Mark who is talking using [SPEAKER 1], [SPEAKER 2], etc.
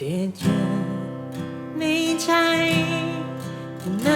[SPEAKER 1] ติดอยู่ในใจนั้